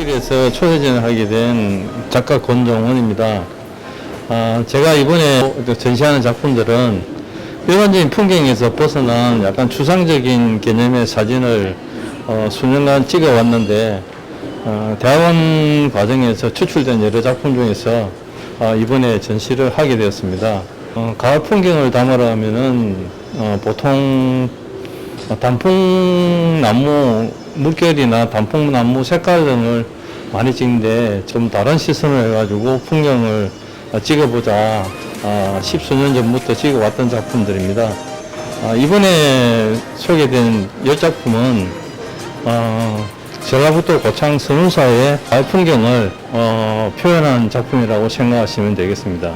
무일에서 초대전을 하게 된 작가 권종원입니다. 아, 제가 이번에 전시하는 작품들은 일반적인 풍경에서 벗어난 약간 추상적인 개념의 사진을 어, 수년간 찍어 왔는데 어, 대학원 과정에서 추출된 여러 작품 중에서 어, 이번에 전시를 하게 되었습니다. 어, 가을 풍경을 담으라 하면은 어, 보통 어, 단풍나무 물결이나 단풍나무 색깔 등을 많이 찍는데 좀 다른 시선을 해가지고 풍경을 어, 찍어보자 아, 십수년 전부터 찍어왔던 작품들입니다. 아, 이번에 소개된 이 작품은 어, 전라북도 고창 선우사의 가을 풍경을 어, 표현한 작품이라고 생각하시면 되겠습니다.